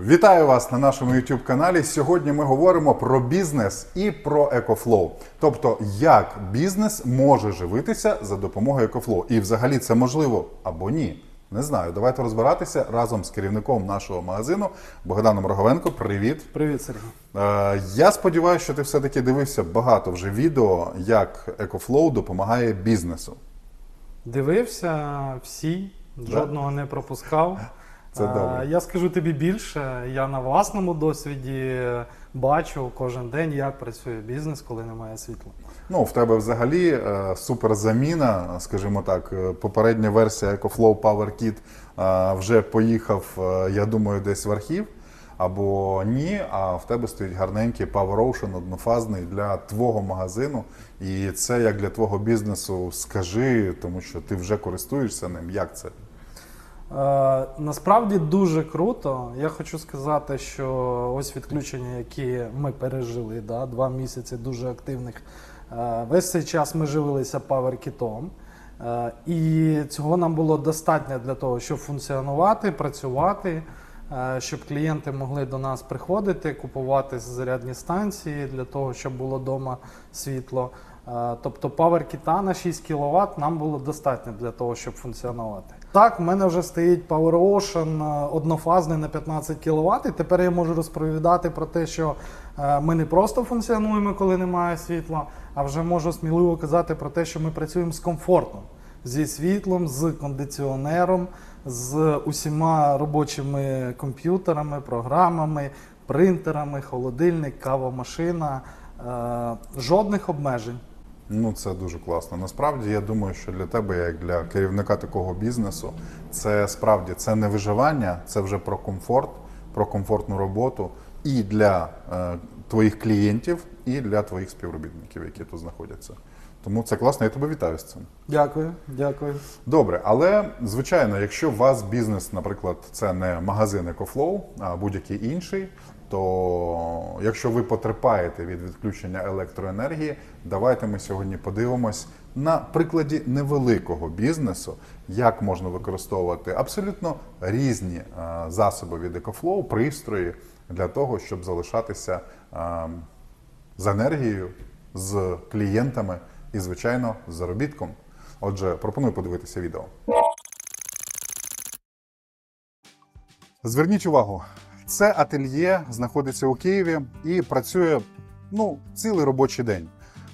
Вітаю вас на нашому YouTube каналі. Сьогодні ми говоримо про бізнес і про EcoFlow. Тобто, як бізнес може живитися за допомогою EcoFlow. І взагалі це можливо або ні. Не знаю. Давайте розбиратися разом з керівником нашого магазину Богданом Роговенко. Привіт. Привіт, Сергій. Е, Я сподіваюся, що ти все-таки дивився багато вже відео, як EcoFlow допомагає бізнесу. Дивився всі, жодного не пропускав. Це добре. Я скажу тобі більше. Я на власному досвіді бачу кожен день, як працює бізнес, коли немає світла. Ну, в тебе взагалі е, супер заміна, скажімо так. Е, Попередня версія EcoFlow Power Kit е, вже поїхав, я думаю, десь в архів. Або ні, а в тебе стоїть гарненький Power Ocean однофазний для твого магазину. І це як для твого бізнесу скажи, тому що ти вже користуєшся ним. Як це? Е, Насправді дуже круто. Я хочу сказати, що ось відключення, які ми пережили, да, два місяці дуже активних. е, Весь цей час ми живилися PowerKit. Е, І цього нам було достатньо для того, щоб функціонувати, працювати, щоб клієнти могли до нас приходити, купувати зарядні станції для того, щоб було вдома світло. Тобто PowerKit на 6 кВт нам було достатньо для того, щоб функціонувати. Так, в мене вже стоїть Power Ocean е, однофазний на 15 кВт. І тепер я можу розповідати про те, що е, ми не просто функціонуємо, коли немає світла, а вже можу сміливо казати про те, що ми працюємо з комфортом, зі світлом, з кондиціонером, з усіма робочими комп'ютерами, програмами, принтерами, холодильник, кавомашина. Е, Жодних обмежень. Ну, це дуже класно. Насправді, я думаю, що для тебе, як для керівника такого бізнесу, це справді це не виживання, це вже про комфорт, про комфортну роботу і для е, твоїх клієнтів, і для твоїх співробітників, які тут знаходяться. Тому це класно, я тебе вітаю з цим. Дякую, дякую. Добре, але звичайно, якщо у вас бізнес, наприклад, це не магазин EcoFlow, а будь-який інший, то якщо ви потерпаєте від відключення електроенергії, давайте ми сьогодні подивимось на прикладі невеликого бізнесу, як можна використовувати абсолютно різні е, засоби від EcoFlow, пристрої для того, щоб залишатися е, з енергією, з клієнтами і, звичайно, з заробітком. Отже, пропоную подивитися відео. Зверніть увагу, це ательє знаходиться у Києві і працює ну, цілий робочий день.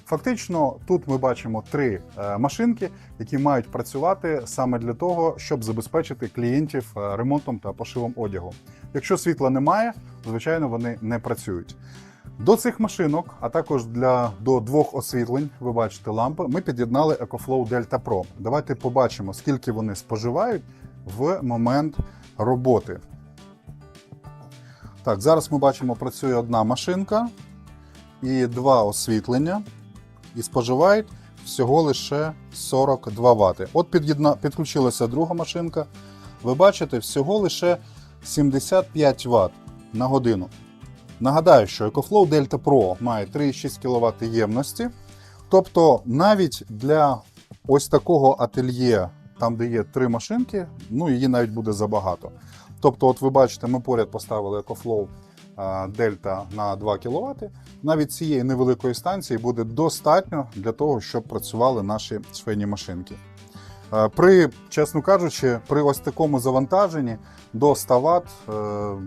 Фактично, тут ми бачимо три е, машинки, які мають працювати саме для того, щоб забезпечити клієнтів е, ремонтом та пошивом одягу. Якщо світла немає, звичайно, вони не працюють. До цих машинок, а також для до двох освітлень, ви бачите лампи, ми під'єднали EcoFlow Delta Pro. Давайте побачимо, скільки вони споживають в момент роботи. Так, зараз ми бачимо, працює одна машинка і два освітлення, і споживають всього лише 42 Вт. От під'єдна, підключилася друга машинка. Ви бачите, всього лише 75 Вт на годину. Нагадаю, що EcoFlow Delta Pro має 3,6 кВт ємності. Тобто, навіть для ось такого ательє, там де є три машинки, ну її навіть буде забагато. Тобто, от ви бачите, ми поряд поставили EcoFlow Дельта на 2 кВт. Навіть цієї невеликої станції буде достатньо для того, щоб працювали наші швейні машинки. Е, При, чесно кажучи, при ось такому завантаженні до 100 Вт, е,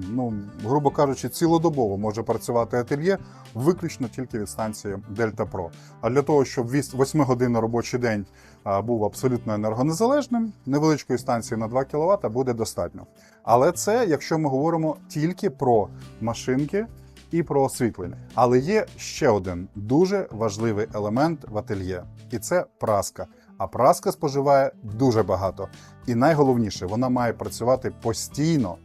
ну, грубо кажучи, цілодобово може працювати ательє виключно тільки від станції Delta Pro. А для того, щоб 8-годинний робочий день е, був абсолютно енергонезалежним, невеличкої станції на 2 кВт буде достатньо. Але це якщо ми говоримо тільки про машинки і про освітлення. Але є ще один дуже важливий елемент в ательє, і це праска. А праска споживає дуже багато. І найголовніше, вона має працювати постійно.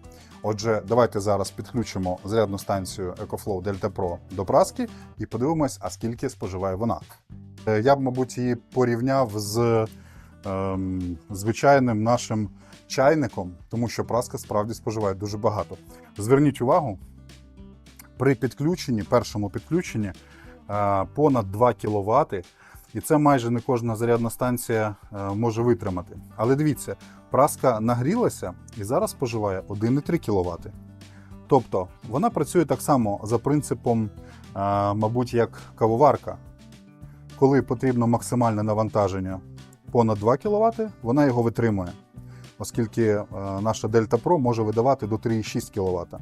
Отже, давайте зараз підключимо зарядну станцію EcoFlow Delta Pro до праски і подивимось, а скільки споживає вона. Е, Я б, мабуть, її порівняв з ем, звичайним нашим чайником, тому що праска справді споживає дуже багато. Зверніть увагу, при підключенні, першому підключенні е, понад 2 кВт, і це майже не кожна зарядна станція е, може витримати. Але дивіться, праска нагрілася і зараз споживає 1,3 кВт. Тобто вона працює так само за принципом, е, мабуть, як кавоварка. Коли потрібно максимальне навантаження понад 2 кВт, вона його витримує, оскільки е, наша Delta Pro може видавати до 3,6 кВт.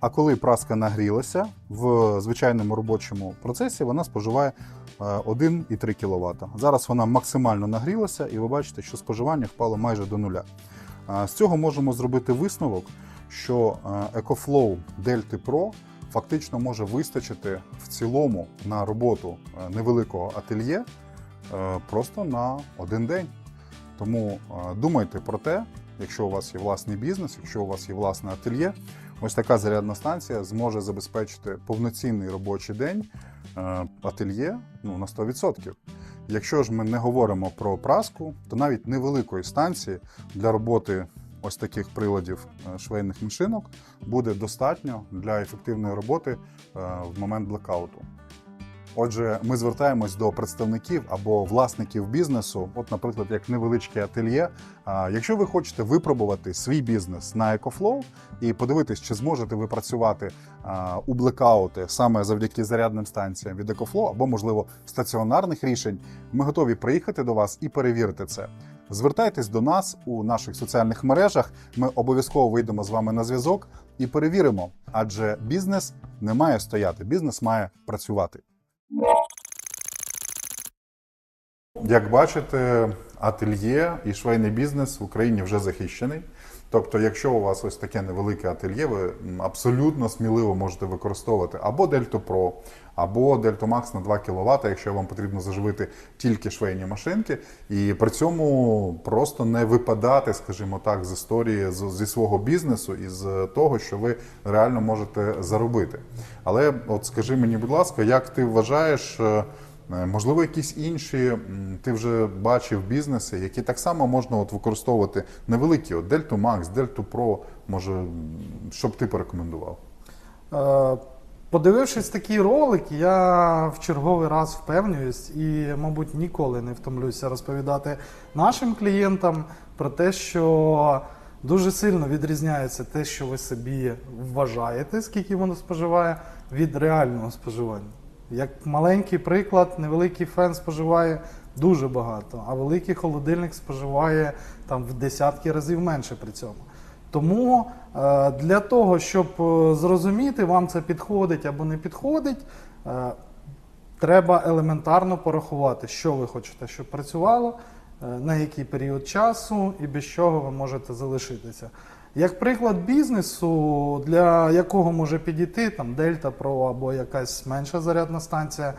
А коли праска нагрілася в звичайному робочому процесі, вона споживає 1,3 кВт. Зараз вона максимально нагрілася, і ви бачите, що споживання впало майже до нуля. Е, З цього можемо зробити висновок, що е, EcoFlow Delta Pro фактично може вистачити в цілому на роботу е, невеликого ательє е, просто на один день. Тому е, думайте про те, якщо у вас є власний бізнес, якщо у вас є власне ательє, ось така зарядна станція зможе забезпечити повноцінний робочий день е, ательє ну, на 100%. Якщо ж ми не говоримо про праску, то навіть невеликої станції для роботи ось таких приладів е, швейних машинок буде достатньо для ефективної роботи е, в момент блекауту. Отже, ми звертаємось до представників або власників бізнесу, от, наприклад, як невеличке ательє. Якщо ви хочете випробувати свій бізнес на EcoFlow і подивитись, чи зможете ви працювати у блекаути саме завдяки зарядним станціям від EcoFlow, або, можливо, стаціонарних рішень, ми готові приїхати до вас і перевірити це. Звертайтесь до нас у наших соціальних мережах. Ми обов'язково вийдемо з вами на зв'язок і перевіримо, адже бізнес не має стояти, бізнес має працювати. Як бачите, ательє і швейний бізнес в Україні вже захищений. Тобто, якщо у вас ось таке невелике ательє, ви абсолютно сміливо можете використовувати або Delta Pro, або Delta Max на 2 кВт, якщо вам потрібно заживити тільки швейні машинки, і при цьому просто не випадати, скажімо так, з історії з- зі свого бізнесу і з того, що ви реально можете заробити. Але от скажи мені, будь ласка, як ти вважаєш? Е, Можливо, якісь інші ти вже бачив бізнеси, які так само можна от використовувати невеликі, от Delta Max, Delta Pro, може, що б ти порекомендував? Е, Подивившись такий ролик, я в черговий раз впевнююсь і, мабуть, ніколи не втомлюся розповідати нашим клієнтам про те, що дуже сильно відрізняється те, що ви собі вважаєте, скільки воно споживає, від реального споживання. Як маленький приклад, невеликий фен споживає дуже багато, а великий холодильник споживає там в десятки разів менше при цьому. Тому е, для того, щоб е, зрозуміти, вам це підходить або не підходить, е, треба елементарно порахувати, що ви хочете, щоб працювало, на який період часу і без чого ви можете залишитися. Як приклад бізнесу, для якого може підійти там Delta Pro або якась менша зарядна станція,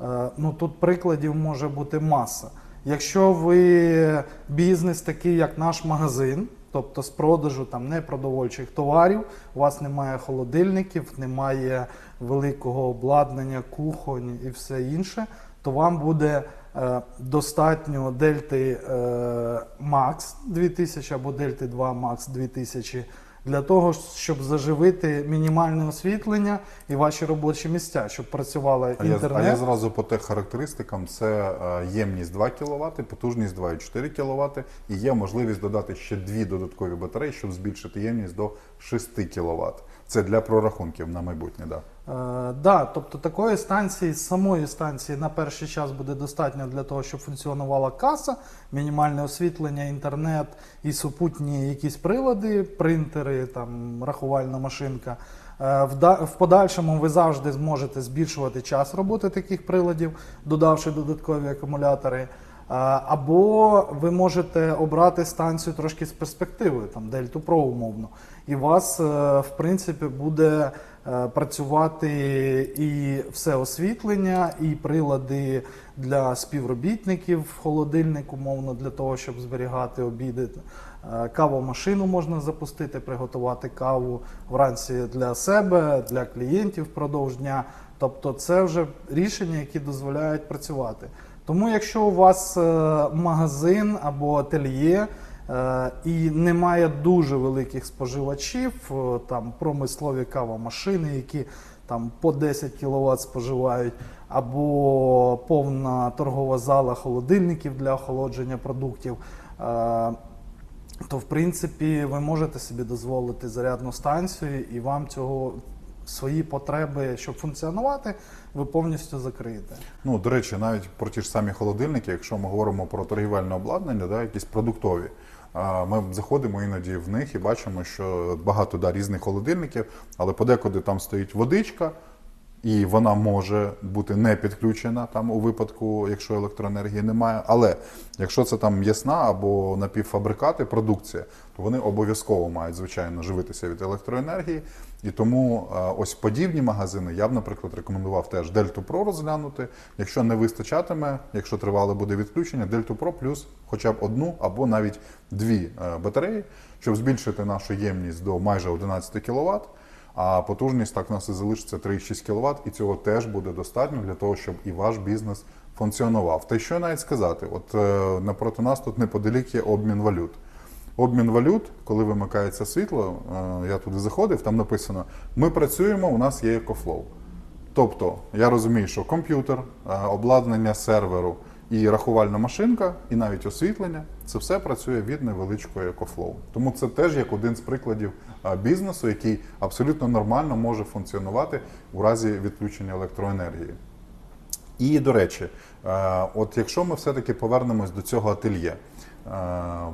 е, ну тут прикладів може бути маса. Якщо ви бізнес такий, як наш магазин, тобто з продажу там непродовольчих товарів, у вас немає холодильників, немає великого обладнання, кухонь і все інше, то вам буде достатньо Дельти е, Max 2000 або Дельти 2 Max 2000 для того, щоб заживити мінімальне освітлення і ваші робочі місця, щоб працювала А я, а я зразу по тих характеристикам: це е, ємність 2 кВт, потужність 2,4 кВт, і є можливість додати ще дві додаткові батареї, щоб збільшити ємність до 6 кВт. Це для прорахунків на майбутнє. Да. Е, да, тобто такої станції, самої станції на перший час буде достатньо для того, щоб функціонувала каса, мінімальне освітлення, інтернет і супутні якісь прилади, принтери, там, рахувальна машинка. Е, В, в подальшому ви завжди зможете збільшувати час роботи таких приладів, додавши додаткові акумулятори. Е, Або ви можете обрати станцію трошки з перспективи, там Дельту Pro умовно, і у вас, е, в принципі, буде е, працювати і все освітлення, і прилади для співробітників в холодильник, умовно, для того, щоб зберігати обіди. Е, Кавомашину можна запустити, приготувати каву вранці для себе, для клієнтів впродовж дня. Тобто, це вже рішення, які дозволяють працювати. Тому, якщо у вас магазин або ательє і немає дуже великих споживачів, е, там промислові кавомашини, які там по 10 кВт споживають, або повна торгова зала холодильників для охолодження продуктів. е, то в принципі ви можете собі дозволити зарядну станцію, і вам цього свої потреби, щоб функціонувати, ви повністю закриєте. Ну, до речі, навіть про ті ж самі холодильники, якщо ми говоримо про торгівельне обладнання, да, якісь продуктові. Ми заходимо іноді в них і бачимо, що багато да, різних холодильників, але подекуди там стоїть водичка, і вона може бути не підключена там у випадку, якщо електроенергії немає. Але якщо це там м'ясна або напівфабрикати, продукція, то вони обов'язково мають звичайно живитися від електроенергії. І тому ось подібні магазини я б, наприклад, рекомендував теж Дельту Pro розглянути. Якщо не вистачатиме, якщо тривале буде відключення, Дельту Pro плюс хоча б одну або навіть дві е, батареї, щоб збільшити нашу ємність до майже 11 кВт. А потужність так у нас і залишиться 3,6 кВт, і цього теж буде достатньо для того, щоб і ваш бізнес функціонував. Та що навіть сказати, от е, напроти нас тут неподалік є обмін валют. Обмін валют, коли вимикається світло, е, я туди заходив, там написано: ми працюємо, у нас є EcoFlow. Тобто, я розумію, що комп'ютер, е, обладнання серверу і рахувальна машинка, і навіть освітлення це все працює від невеличкої EcoFlow. Тому це теж як один з прикладів е, бізнесу, який абсолютно нормально може функціонувати у разі відключення електроенергії. І до речі, от якщо ми все-таки повернемось до цього ательє. Е,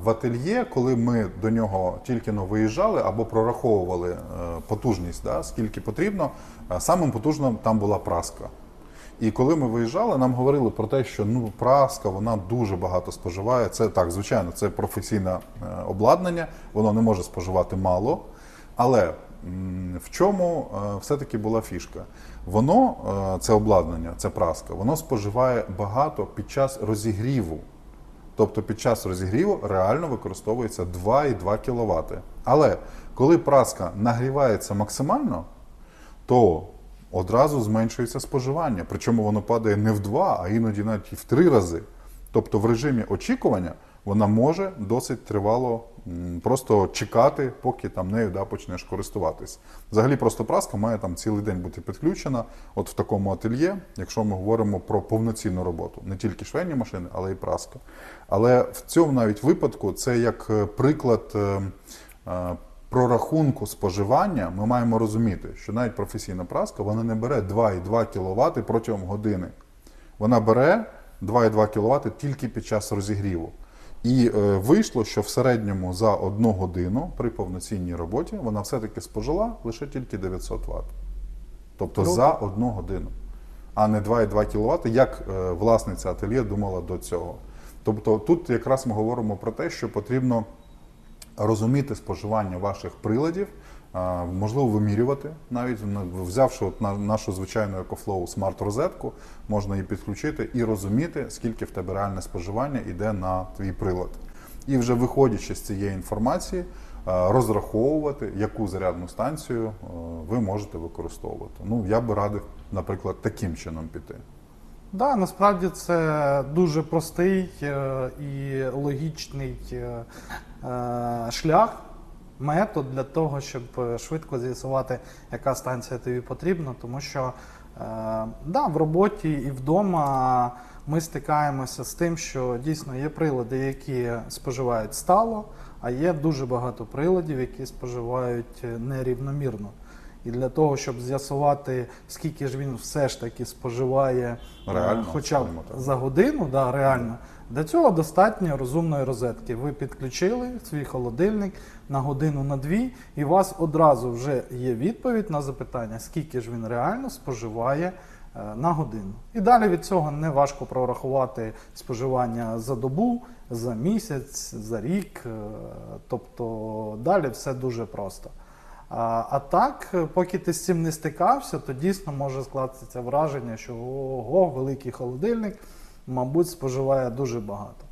В ательє, коли ми до нього тільки но виїжджали або прораховували е, потужність, да, скільки потрібно, е, самим потужним там була праска. І коли ми виїжджали, нам говорили про те, що ну праска вона дуже багато споживає. Це так, звичайно, це професійне обладнання, воно не може споживати мало. Але в чому все-таки була фішка? Воно, це обладнання, це праска, воно споживає багато під час розігріву. Тобто під час розігріву реально використовується 2,2 кВт. Але коли праска нагрівається максимально, то одразу зменшується споживання. Причому воно падає не в 2, а іноді навіть і в три рази. Тобто в режимі очікування вона може досить тривало просто чекати, поки там нею да, почнеш користуватись. Взагалі просто праска має там цілий день бути підключена, от в такому ательє, якщо ми говоримо про повноцінну роботу, не тільки швейні машини, але й праска. Але в цьому навіть випадку це як е, приклад. е, е, прорахунку споживання ми маємо розуміти, що навіть професійна праска вона не бере 2,2 кВт протягом години. Вона бере 2,2 кВт тільки під час розігріву. І е, вийшло, що в середньому за одну годину при повноцінній роботі вона все-таки спожила лише тільки 900 Вт. Тобто Друга. за одну годину, а не 2,2 кВт, як е, власниця ательє думала до цього. Тобто тут якраз ми говоримо про те, що потрібно розуміти споживання ваших приладів, можливо, вимірювати навіть взявши от нашу звичайну EcoFlow смарт розетку, можна її підключити і розуміти, скільки в тебе реальне споживання йде на твій прилад. І вже виходячи з цієї інформації, розраховувати, яку зарядну станцію ви можете використовувати. Ну, я би радив, наприклад, таким чином піти. Да, насправді це дуже простий е, і логічний е, е, шлях, метод для того, щоб е, швидко з'ясувати, яка станція тобі потрібна, тому що е, да, в роботі і вдома ми стикаємося з тим, що дійсно є прилади, які споживають стало, а є дуже багато приладів, які споживають е, нерівномірно. І для того, щоб з'ясувати, скільки ж він все ж таки споживає е, Реально, хоча б за годину, да, реально, для цього достатньо розумної розетки. Ви підключили свій холодильник на годину на дві, і у вас одразу вже є відповідь на запитання, скільки ж він реально споживає е, на годину. І далі від цього не важко прорахувати споживання за добу, за місяць, за рік. е, Тобто далі все дуже просто. А, а так, поки ти з цим не стикався, то дійсно може скластися враження, що ого, великий холодильник, мабуть, споживає дуже багато.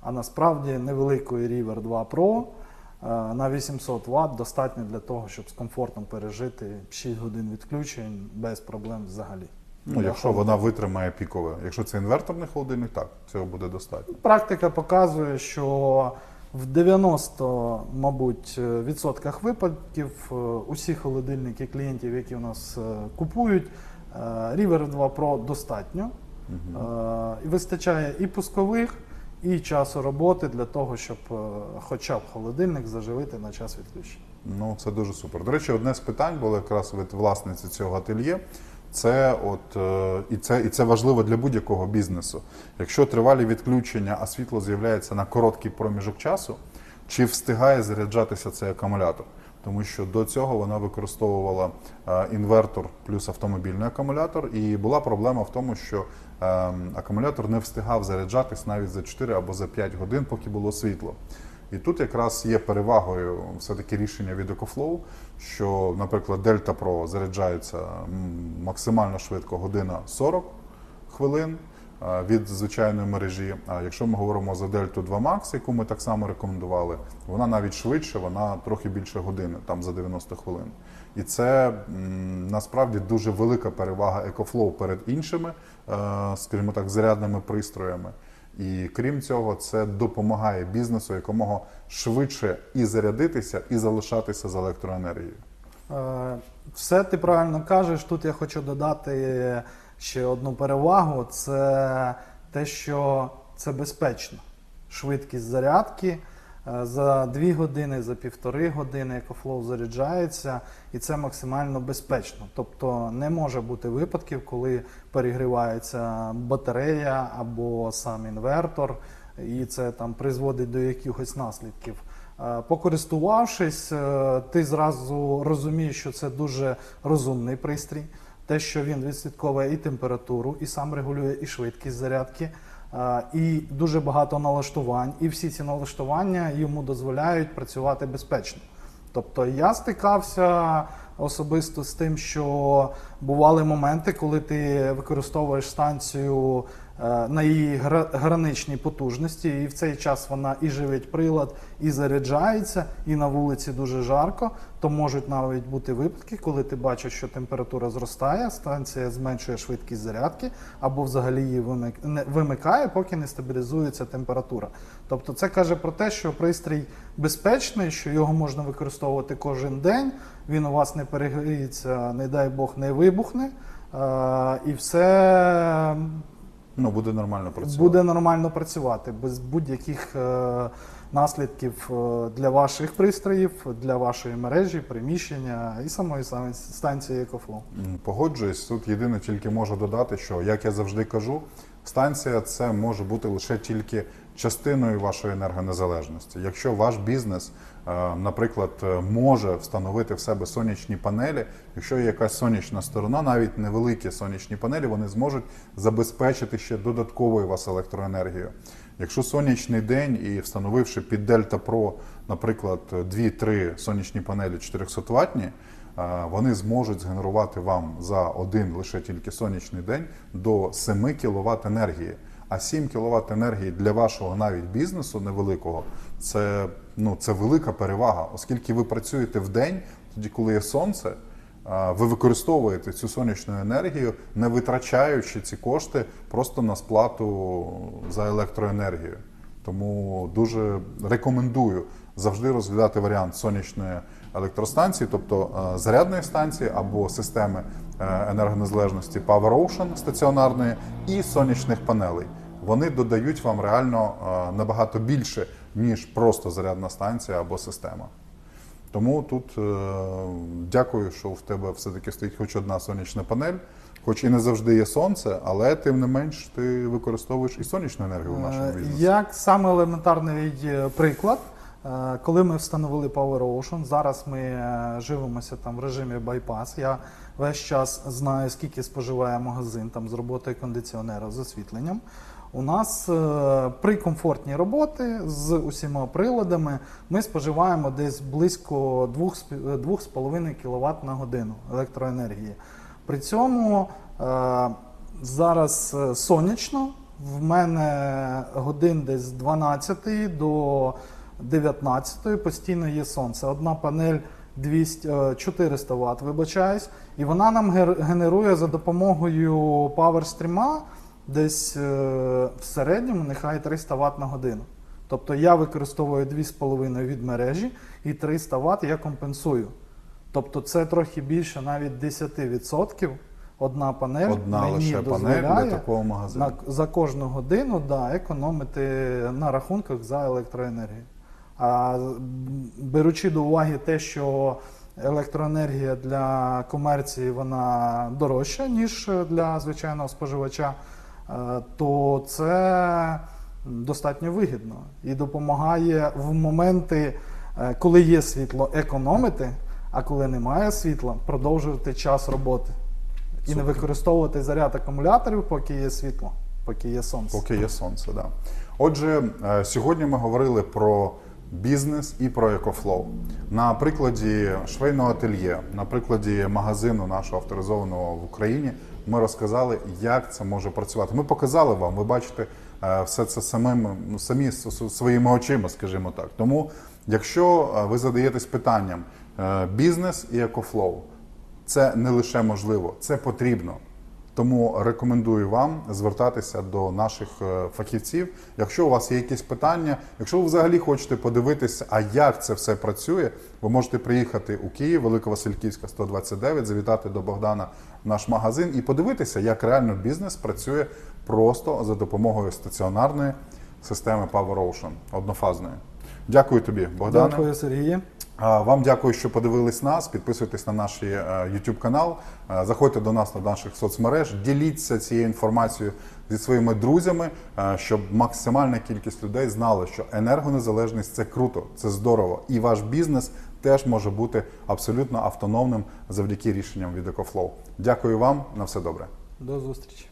А насправді невеликий River 2 Pro е, на 800 Вт достатньо для того, щоб з комфортом пережити 6 годин відключень без проблем взагалі. Ну, якщо вона витримає пікове. Якщо це інверторний холодильник, так, цього буде достатньо. Практика показує, що в 90, мабуть, відсотках випадків е, усі холодильники клієнтів, які у нас е, купують, е, River 2 Pro достатньо. І вистачає і пускових, і часу роботи для того, щоб хоча б холодильник заживити на час відключення. Ну, це дуже супер. До речі, одне з питань було якраз від власниці цього ательє. Це от е, і це і це важливо для будь-якого бізнесу. Якщо тривалі відключення, а світло з'являється на короткий проміжок часу, чи встигає заряджатися цей акумулятор? Тому що до цього вона використовувала е, інвертор плюс автомобільний акумулятор, і була проблема в тому, що е, акумулятор не встигав заряджатись навіть за 4 або за 5 годин, поки було світло. І тут якраз є перевагою все-таки рішення від EcoFlow, що, наприклад, Delta Pro заряджається максимально швидко година 40 хвилин е, від звичайної мережі. А якщо ми говоримо за Delta 2 Max, яку ми так само рекомендували, вона навіть швидше, вона трохи більше години, там за 90 хвилин. І це насправді дуже велика перевага EcoFlow перед іншими, е, скажімо так, зарядними пристроями. І крім цього, це допомагає бізнесу якомога швидше і зарядитися, і залишатися з електроенергією. Е, Все ти правильно кажеш. Тут я хочу додати ще одну перевагу: це те, що це безпечно. Швидкість зарядки е, за 2 години, за півтори години EcoFlow заряджається, і це максимально безпечно. Тобто не може бути випадків, коли перегрівається батарея або сам інвертор, і це там призводить до якихось наслідків. Е, Покористувавшись, е, ти зразу розумієш, що це дуже розумний пристрій. Те, що він відслідковує і температуру, і сам регулює і швидкість зарядки, е, і дуже багато налаштувань. І всі ці налаштування йому дозволяють працювати безпечно. Тобто я стикався особисто з тим, що бували моменти, коли ти використовуєш станцію на її граничній потужності, і в цей час вона і живить прилад, і заряджається, і на вулиці дуже жарко. То можуть навіть бути випадки, коли ти бачиш, що температура зростає, станція зменшує швидкість зарядки, або взагалі її вимикає, поки не стабілізується температура. Тобто це каже про те, що пристрій безпечний, що його можна використовувати кожен день, він у вас не перегріється, не дай Бог, не вибухне. е, І все Ну, буде нормально працювати. буде нормально працювати без будь-яких е, наслідків е, для ваших пристроїв, для вашої мережі, приміщення і самої станції. М, Погоджуюсь, тут єдине тільки можу додати, що як я завжди кажу, станція це може бути лише тільки частиною вашої енергонезалежності. Якщо ваш бізнес, е, наприклад, е, може встановити в себе сонячні панелі, якщо є якась сонячна сторона, навіть невеликі сонячні панелі, вони зможуть забезпечити ще додатковою вас електроенергією. Якщо сонячний день і встановивши під Delta Pro, наприклад, 2-3 сонячні панелі 400 ватні, е, вони зможуть згенерувати вам за один лише тільки сонячний день до 7 кВт енергії. А 7 кВт енергії для вашого навіть бізнесу невеликого це, ну, це велика перевага, оскільки ви працюєте в день, тоді коли є сонце. Ви використовуєте цю сонячну енергію, не витрачаючи ці кошти просто на сплату за електроенергію. Тому дуже рекомендую завжди розглядати варіант сонячної електростанції, тобто е, зарядної станції або системи е, енергонезалежності Power Ocean стаціонарної і сонячних панелей. Вони додають вам реально е, набагато більше, ніж просто зарядна станція або система. Тому тут е, дякую, що в тебе все-таки стоїть хоч одна сонячна панель, хоч і не завжди є сонце, але тим не менш ти використовуєш і сонячну енергію в нашому Е, бізнесі. Як саме елементарний е, приклад, коли ми встановили Power Ocean, зараз ми живемося там в режимі байпас. Я весь час знаю, скільки споживає магазин там з роботою кондиціонера з освітленням. У нас е, при комфортній роботі з усіма приладами ми споживаємо десь близько 2,5 кВт на годину електроенергії. При цьому е, зараз е, сонячно. В мене годин десь з 12 до 19 постійно є сонце. Одна панель 200, е, 400 Вт, вибачаюсь, і вона нам генерує за допомогою PowerStream десь е, в середньому нехай 300 Вт на годину. Тобто я використовую 2,5 від мережі і 300 Вт я компенсую. Тобто це трохи більше навіть 10% одна панель Одна мені лише панель для такого магазину. на, за кожну годину да, економити на рахунках за електроенергію. А беручи до уваги те, що електроенергія для комерції вона дорожча, ніж для звичайного споживача, то це достатньо вигідно і допомагає в моменти, е, коли є світло, економити, а коли немає світла, продовжувати час роботи. І не використовувати заряд акумуляторів, поки є світло, поки є сонце. Поки є сонце, да. Отже, е, сьогодні ми говорили про бізнес і про екофлоу. На прикладі швейного ательє, на прикладі магазину нашого авторизованого в Україні, ми розказали, як це може працювати. Ми показали вам, ви бачите е, все це самим, ну, самі своїми очима, скажімо так. Тому, якщо е, ви задаєтесь питанням е, бізнес і екофлоу, це не лише можливо, це потрібно. Тому рекомендую вам звертатися до наших е, фахівців. Якщо у вас є якісь питання, якщо ви взагалі хочете подивитися, а як це все працює, ви можете приїхати у Київ, Велика Васильківська 129, завітати до Богдана в наш магазин і подивитися, як реально бізнес працює просто за допомогою стаціонарної системи Power Ocean однофазної. Дякую тобі, Богдане. Дякую, Сергій. Вам дякую, що подивились нас. Підписуйтесь на наш е, YouTube канал, заходьте до нас на наших соцмереж, діліться цією інформацією зі своїми друзями, е, щоб максимальна кількість людей знала, що енергонезалежність це круто, це здорово, і ваш бізнес теж може бути абсолютно автономним завдяки рішенням від EcoFlow. Дякую вам, на все добре. До зустрічі.